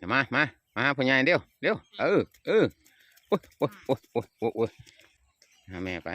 เดี๋ยวมามามาหาพ่อใหญ่เดี๋ยวเดี๋ยวเออเออโอ้ยโอ้ยโอ้ยโอ้ยโอ้ยโอ้ยหาแม่ไป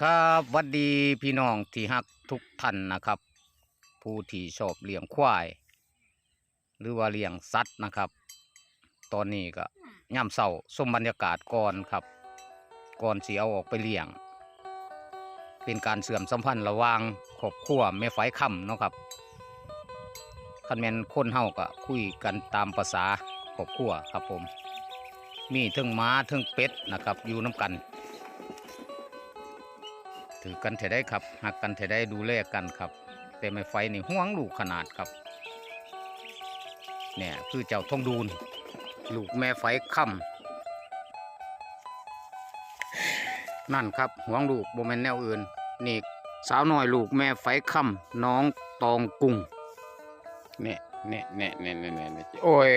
ครับวัดดีพี่น้องที่ฮักทุกท่านนะครับ ผู้ที่ชอบเลี้ยงควาย หรือว่าเลี้ยงสัตว์นะครับ ตอนนี้ก็ย่ำเศร้าชมบรรยากาศก่อนครับ ก่อนเสียเอาออกไปเลี้ยง เป็นการเสื่อมสัมพันธ์ระหว่างครอบครัวแม่ไฟค่ำเนาะครับ คันแมนคนเฮาก็คุยกันตามภาษาครอบครัวครับผม มีทึงม้าทึงเป็ดนะครับ อยู่น้กัน ถือกันเถได้ครับหักกันเถได้ดูแลกันครับ แต่ไม่ไฟนี่ห่วงลูกขนาดครับ เนี่ยคือเจ้าทองดูน ลูกแม่ไฟค่ำนั่นครับห่วงลูกโบแมนแนวอื่น นี่สาวน้อยลูกแม่ไฟค่ำน้องตองกุ้ง เนี่ยเนี่ยเนี่ยเนี่ยเนี่ยเนี่ยโอ้ย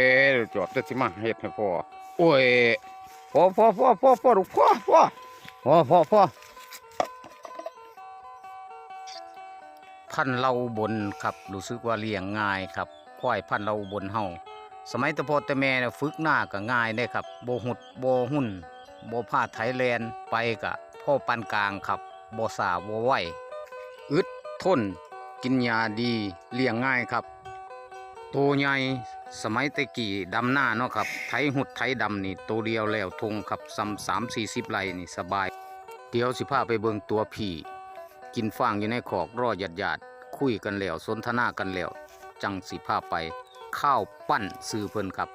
จอดจะสิมาเฮ็ดให้พ่อโอ้ยพ่อพ่อพ่อพ่อพ่อลูกพ่อพ่อพ่อพ่อพ่อพันเราบนครับรู้สึกว่าเลี้ยงง่ายครับควายพันเราบนเฮาสมัยแตะพอแต่แม่เนี่ยฝึกหน้าก็ง่ายได้ครับโบหุดโบหุ่นโบพาไทยแลนด์ไปกะพ่อปานกลางครับโบสาโบไหวอึดทนกินยาดีเลี้ยงง่ายครับ ตัวใหญ่สมัยตะกี้ดำหน้าเนาะครับไถหุดไถดำนี่ตัวเดียวแล้วทงครับซ้ำสามสี่สิบไรนี่สบาย เดี๋ยวสิพาไปเบิงตัวผีกินฟางอยู่ในขอกรอหยัดหยาดคุยกันแล้วสนทนากันแล้ว จังสิพาไปข้าวปั้นซื้อเพิ่นครับ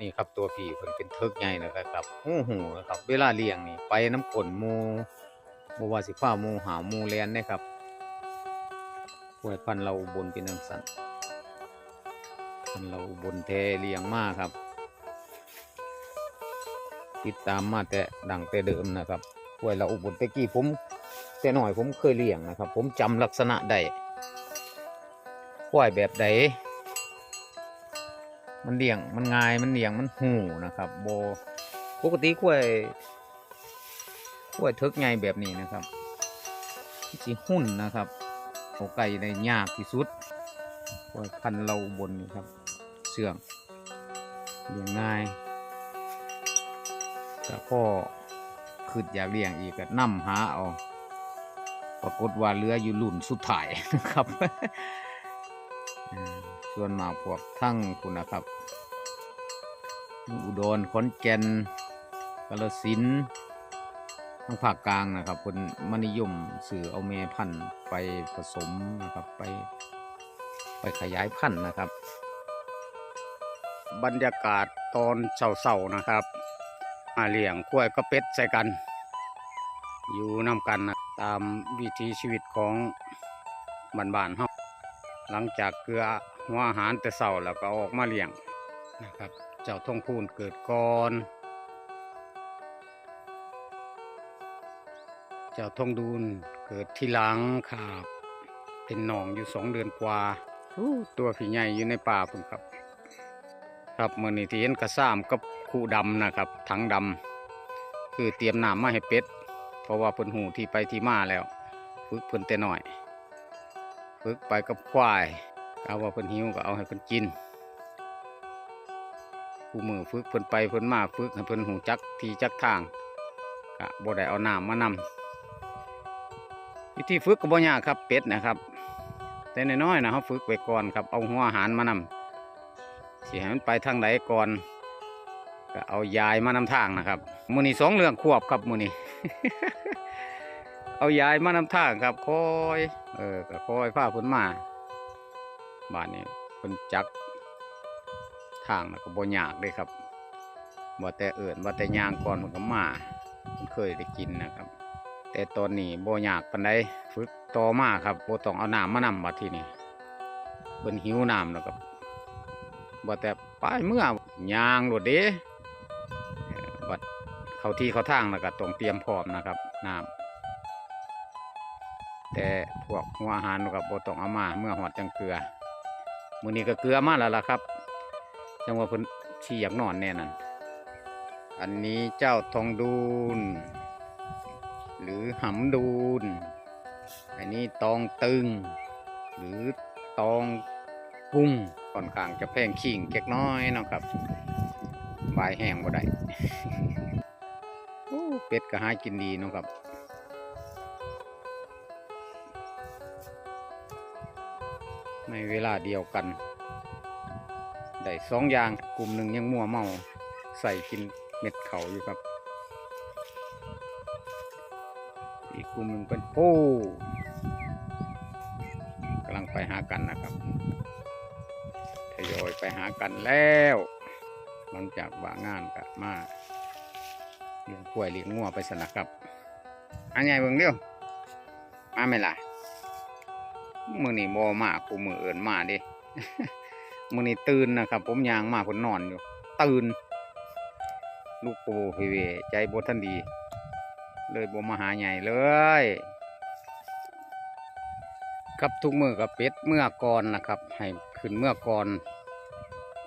นี่ครับตัวพี่เพิ่นเป็นเทิกใหญ่นะครับหูหูนะครับ เวลาเลี้ยงนี่ไปน้ำกลนมูบ่ว่าสิพามูหามูแลนนะครับหวยพันเราอุบนเป็นจังสันพัน เราบนแทเลี้ยงมากครับ ติดตามมาแต่ดังแต่เดิมนะครับหวยเราอุบลแตะกี้ผมแต่หน่อยผมเคยเลี้ยงนะครับ ผมจำลักษณะได้ควยแบบใดมันเลี้ยงมันง่ายมันเลี้ยงมันหูนะครับโบปกติควายควยเทิกไงแบบนี้นะครับสีหุ่นนะครับเอาไก่ได้ยากที่สุดควยพันเราบนนี่ครับ เสื่องเลี้ยงง่ายแต่พ่อคืออยากเลี้ยงอีกก็นำหาเอาปรากฏว่าเรืออยู่ลุ่นสุดท้ายนะครับ ส่วนมาพวกทั้งคุณนะครับ อุดรขอนแก่นกาฬสินทั้งภาคกลางนะครับคนมนิยมสื่อเอาเมพันธุ์ไปผสมนะครับไป ไปขยายพันธุ์นะครับ บรรยากาศตอนเศร้าๆนะครับ มาเลี้ยงกล้วยก็เป็ดใส่กัน อยู่นำกันนะตามวิถีชีวิตของบ้านๆเฮาหลังจากเกลือหัวอาหารแต่เช้าแล้วก็เอาออกมาเลี้ยงนะครับ เจ้าทองพูนเกิดก่อน เจ้าทองดูนเกิดทีหลังครับเป็นหนองอยู่สองเดือนกว่าอู้ตัวผีใหญ่อยู่ในป่าพุ่นครับ ครับมื่อนี้ที่เห็นกระซ้ามกับคู่ดำนะครับถังดำคือเตรียมน้ำมาให้เป็ด เพราะว่าเพิ่นหูที่ไปที่มาแล้วฝึกเพิ่นแต่น้อยฝึกไปกับควายเอาว่าเพิ่นหิวก็เอาให้เพิ่นกินผู้มือฝึกเพิ่นไปเพิ่นมาฝึกให้เพิ่นหูจักทีจักทางก็บ่ได้เอาน้ำมานำวิธีฝึกก็บ่ยากครับเป็ดนะครับ แต่น้อยๆนะเขาฝึกไว้ก่อนครับเอาหัวอาหารมานำ สิให้มันไปทางไหนก่อนก็เอายายมานำทางนะครับมือนี้สองเรื่องควบครับมือนี้ เอายายมานำทางครับคอยเออก็คอยพาเพิ่นมาบ้านนี้เพิ่นจักทางนะก็บ่ยากเลยครับบ่แต่เอิ่นบ่แต่ยางก่อนมันก็มาเพิ่นเคยได้กินนะครับ แต่ตอนนี้บ่ยากปานใดฝึกต่อมาครับบ่ต้องเอาน้ำมานำบัดที่นี้เพิ่นหิวน้ำแล้วก็บ่ บ่แต่ปลายเมื่อยางโลดเด้อบัดเขาที่เขาทางแล้วก็ต้องเตรียมพร้อมนะครับน้ำแต่พวกหัวอาหารกับโบต้องเอามาเมื่อหอดจังเกลือมือนี้ก็เกลือมาแล้วล่ะครับจังว่าเพิ่นชี้อยากนอนแน่นั่นอันนี้เจ้าทองดูน หรือหำดูน อันนี้ตองตึง หรือตอง กุ้งค่อนข้างจะแพงขิงเล็กน้อยเนาะครับบายแห้งบ่ได้เป็ดก็หากินดีเนาะครับในเวลาเดียวกัน ได้สองอย่างกลุ่มหนึ่งยังมัวเมาใส่กินเม็ดเขาอยู่ครับ อีกกลุ่มหนึ่งเป็นโป้กำลังไปหากันนะครับ ยอยไปหากันแล้ว หลังจากว่างงานกับมาเลี้ยงกล้วยเลี้ยงงัวไปสนะครับอันใหญ่เบิ่งเดียวมาไม่ล่ะมือนี่บอมากูมือเอินมาดิมือนี่ตื่นนะครับ ผมยางมาผมนอนอยู่ ตื่น ลูกโปเฮเวใจบทันดี เลยบ่มาหาใหญ่เลยครับทุกมือกับเป็ดเมื่อก่อนนะครับ ให้ขึ้นเมื่อก่อน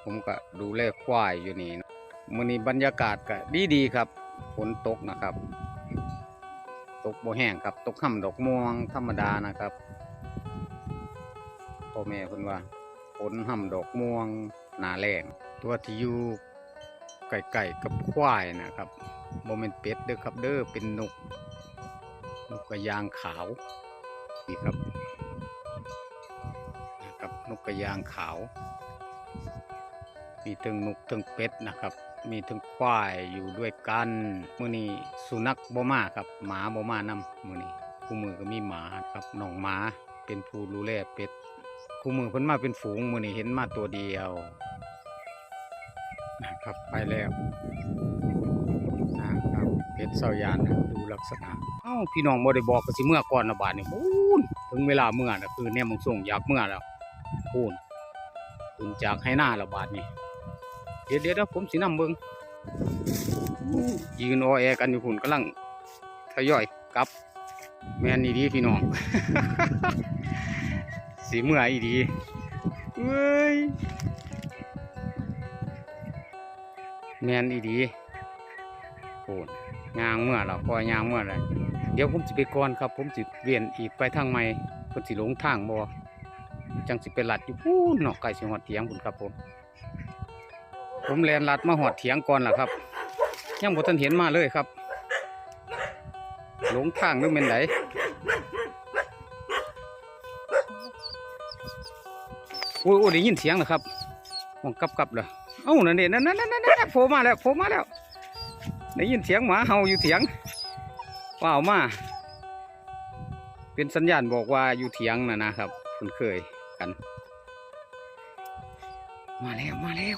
ผมก็ดูแลควายอยู่นี่มื้อนี้บรรยากาศก็ดีดีครับฝนตกนะครับ ตกบ่แห้งครับตกค่ำดอกม่วงธรรมดานะครับพ่อแม่เพิ่นว่าฝนห่ำดอกม่วงหนาแรงตัวที่อยู่ไก่ๆกับควายนะครับบ่แม่นเป็ดเด้อครับเด้อเป็นนกนกกระยางขาวนี่ครับนะครับนกกระยางขาว มีถึงนกถึงเป็ดนะครับ มีถึงควายอยู่ด้วยกันมือนี้สุนัขบ่มาครับหมาบ่มานำมื้อนี้คู่มือก็มีหมาครับน้องหมาเป็นผู้ดูแลเป็ดคู่มือเพิ่นมาเป็นฝูงมือนี้เห็นมาตัวเดียวนะครับไปแล้วนะครับเป็ดเซายานนะดูลักษณะเอ้าพี่น้องบ่ได้บอกก็สิเมื่อก่อนนะบาดนี้พูนถึงเวลาเมื่อนะคือแนมมงส่งอยากเมื่อแล้วพูนขึ้นจากให้หน้าและบาดนี้ เดี๋ยวเดี๋ยวผมสินำเบิงยืนออแอกันอยู่พุ่นกำลังทยอยกลับ แมนอีดีพี่น้อง สีเมื่ออีดีเว้ยแมนอีดีโอนยางเมื่อเราพอยางเมื่อไรเดี๋ยวผมสิไปก่อนครับ ผมสิเวียนอีกไปทางใหม่เพิ่นสิหลงทางบ่จังสิไปลัดอยู่พูนเนาะไก่สิหอดเถียงพุ่นครับผม ผมแลนลัดมาหอดเถียงก่อนล่ะครับยังบ่ทันเห็นมาเลยครับ หลงทางหรือเป็นไดโอ้ยโอ้ยได้ยินเสียงแล้วครับมองกลับกลับเลยเอ้านั่นนี่นั่นนั่นนั่นนั่นนั่นโผล่มาแล้วโผล่มาแล้วได้ยินเสียงหมาเห่าอยู่เถียงว้าวมาเป็นสัญญาณบอกว่าอยู่เถียงนะนะครับคุ้นเคยกัน มาแล้วมาแล้ว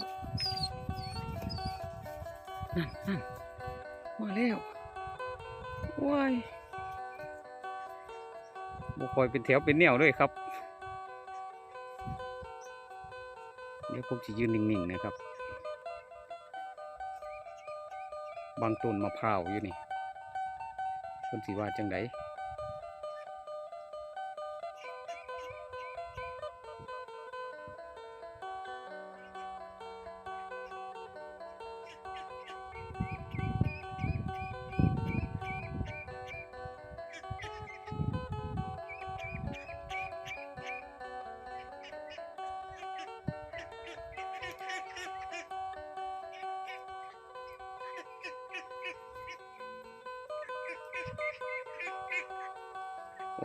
นั่นนั่นมาแล้วว้ายบุคอยเป็นแถวเป็นแนวด้วยครับ เดี๋ยวผมจะยืนนิ่งๆนะครับ บางต้นมะพร้าวอยู่นี่คนสีว่าจังได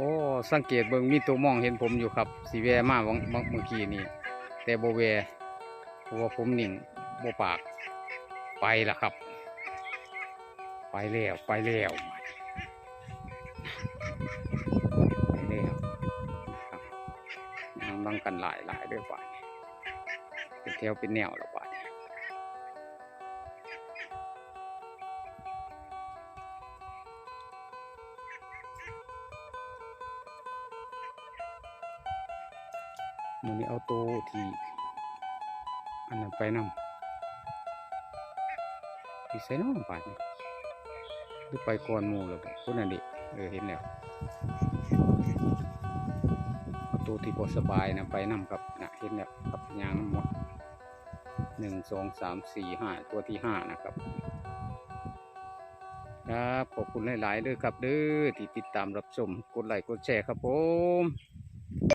อ้สังเกตเบิ่งมีตัวมองเห็นผมอยู่ครับสีแวมาบางบางเมื่อกี้นี่แต่โบแวเพราะว่าผมนิ่งโบปากไปละครับ ไปแล้วไปแล้วไปแล้วครับยางกันหลายหลายด้วยป่านเป็นแถวเป็นแนวแล้วป่า มันนี้เอาโตที่อันนั้นไปนำที่ใส่น้องป่านนี้หรือไปก่อนหมู่แล้วบ่คนนั้นดิเออเห็นแล้วเอาตัวที่พอสบายนะไปนำครับนะเห็นแล้วครับยางน้ำหมดหนึ่งสองสามสี่ห้าตัวที่ห้านะครับครับขอบคุณหลายๆเด้อครับเด้อที่ติดตามรับชมกดไลค์กดแชร์ครับผม